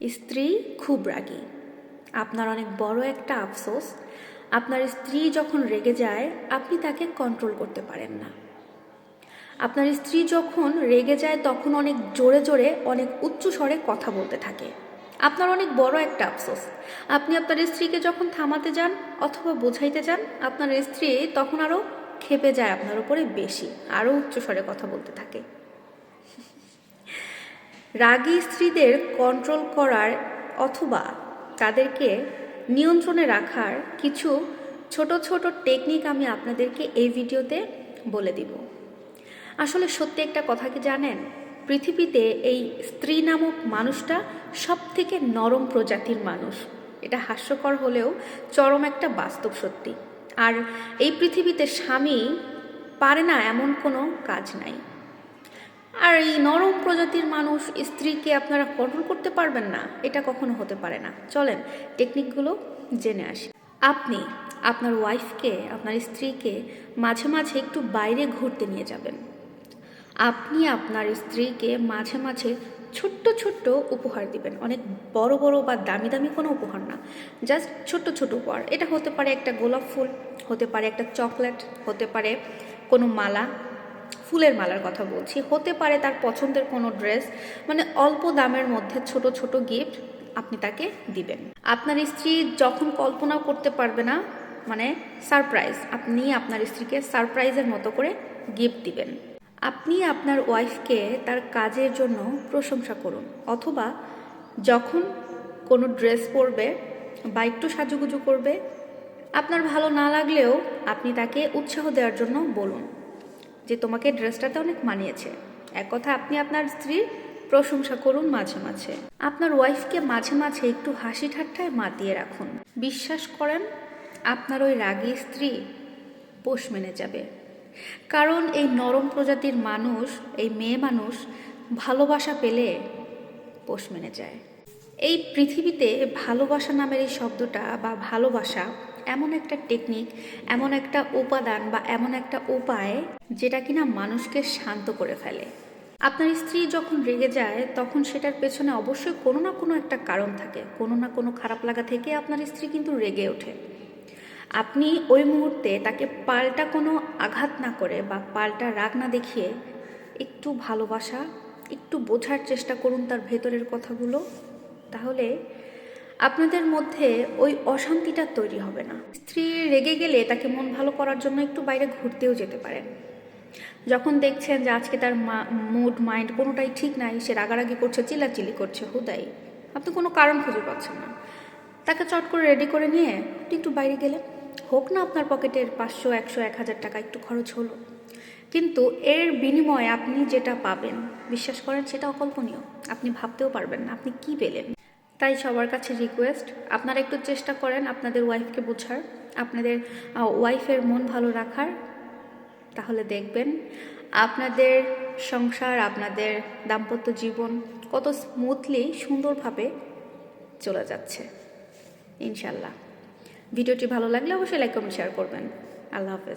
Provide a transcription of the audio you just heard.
স্ত্রী খুব রাগী। আপনার অনেক বড় একটা আফসোস। আপনার স্ত্রী যখন রেগে যায়, আপনি তাকে কন্ট্রোল করতে পারেন না। আপনার স্ত্রী যখন রেগে যায়, তখন অনেক জোরে জোরে, অনেক উচ্চ স্বরে কথা বলতে থাকে। আপনার অনেক বড় একটা আফসোস। আপনি আপনার স্ত্রীকে যখন থামাতে যান অথবা বোঝাইতে যান, আপনার স্ত্রী তখন আরও খেপে যায় আপনার উপরে বেশি আরও উচ্চ স্বরে কথা বলতে থাকে। রাগী স্ত্রীদের কন্ট্রোল করার অথবা তাদেরকে নিয়ন্ত্রণে রাখার কিছু ছোট ছোট টেকনিক আমি আপনাদেরকে এই ভিডিওতে বলে দিব। আসলে সত্যি একটা কথা কি জানেন? পৃথিবীতে এই স্ত্রী নামক মানুষটা সব থেকে নরম প্রজাতির মানুষ। এটা হাস্যকর হলেও চরম একটা বাস্তব সত্যি। আর এই পৃথিবীতে স্বামী পারে না এমন কোনো কাজ নাই। আর এই নরম প্রজাতির মানুষ স্ত্রীকে আপনারা কন্ট্রোল করতে পারবেন না, এটা কখনো হতে পারে না। চলেন টেকনিকগুলো জেনে আসি। আপনি আপনার ওয়াইফকে আপনার স্ত্রীকে মাঝে মাঝে একটু বাইরে ঘুরতে নিয়ে যাবেন। আপনি আপনার স্ত্রীকে মাঝে মাঝে ছোট্ট ছোট্ট উপহার দিবেন। অনেক বড় বড় বা দামি দামি কোনো উপহার না জাস্ট ছোট্ট ছোট উপহার। এটা হতে পারে একটা গোলাপ ফুল, হতে পারে একটা চকলেট, হতে পারে কোনো মালা ফুলের মালার কথা বলছি। হতে পারে তার পছন্দের কোনো ড্রেস। মানে অল্প দামের মধ্যে ছোট ছোট গিফট আপনি তাকে দিবেন। আপনার স্ত্রী যখন কল্পনাও করতে পারবে না মানে সারপ্রাইজ আপনি আপনার স্ত্রীকে সারপ্রাইজের মতো করে গিফট দিবেন। আপনি আপনার ওয়াইফকে তার কাজের জন্য প্রশংসা করুন। অথবা যখন কোনো ড্রেস পরবে বা একটু সাজুগুজু করবে, আপনার ভালো না লাগলেও আপনি তাকে উৎসাহ দেওয়ার জন্য বলুন। যে তোমাকে ড্রেসটাতে অনেক মানিয়েছে। এক কথা আপনি আপনার স্ত্রীর প্রশংসা করুন মাঝে মাঝে। আপনার ওয়াইফকে মাঝে মাঝে একটু হাসি ঠাট্টায় মাতিয়ে রাখুন। বিশ্বাস করেন, আপনার ওই রাগী স্ত্রী পোষ মেনে যাবে। কারণ এই নরম প্রজাতির মানুষ, এই মেয়ে মানুষ ভালোবাসা পেলে পোষ মেনে যায়। এই পৃথিবীতে ভালোবাসা নামের এই শব্দটা বা ভালোবাসা এমন একটা টেকনিক এমন একটা উপাদান বা এমন একটা উপায় যেটা কিনা মানুষকে শান্ত করে ফেলে। আপনার স্ত্রী যখন রেগে যায়, তখন সেটার পেছনে অবশ্যই কোনো না কোনো একটা কারণ থাকে। কোনো না কোনো খারাপ লাগা থেকে আপনার স্ত্রী কিন্তু রেগে ওঠে। আপনি ওই মুহূর্তে তাকে পাল্টা কোনো আঘাত না করে বা পাল্টা রাগ না দেখিয়ে একটু ভালোবাসা, একটু বোঝার চেষ্টা করুন তার ভেতরের কথাগুলো। তাহলে আপনাদের মধ্যে ওই অশান্তিটা তৈরি হবে না। স্ত্রী রেগে গেলে তাকে মন ভালো করার জন্য একটু বাইরে ঘুরতেও যেতে পারেন। যখন দেখছেন যে আজকে তার মুড মাইন্ড কোনোটাই ঠিক নাই, সে রাগারাগি করছে, চিল্লাচিল্লি করছে, হুদাই। আপনি কোনো কারণ খুঁজে পাচ্ছেন না। তাকে চট করে রেডি করে নিয়ে একটু বাইরে গেলেন। হোক না আপনার পকেটের পাঁচশো, একশো, এক হাজার টাকা একটু খরচ হলো। কিন্তু এর বিনিময়ে আপনি যেটা পাবেন, বিশ্বাস করেন সেটা অকল্পনীয়। আপনি ভাবতেও পারবেন না, আপনি কি পেলেন? তাই সবার কাছে রিকোয়েস্ট আপনারা একটু চেষ্টা করেন আপনাদের ওয়াইফকে বোঝার, আপনাদের ওয়াইফের মন ভালো রাখার, তাহলে দেখবেন আপনাদের সংসার, আপনাদের দাম্পত্য জীবন কত স্মুথলি সুন্দরভাবে চলে যাচ্ছে, ইনশাল্লাহ। ভিডিওটি ভালো লাগলে অবশ্যই লাইক কমেন্ট শেয়ার করবেন। আল্লাহ হাফেজ।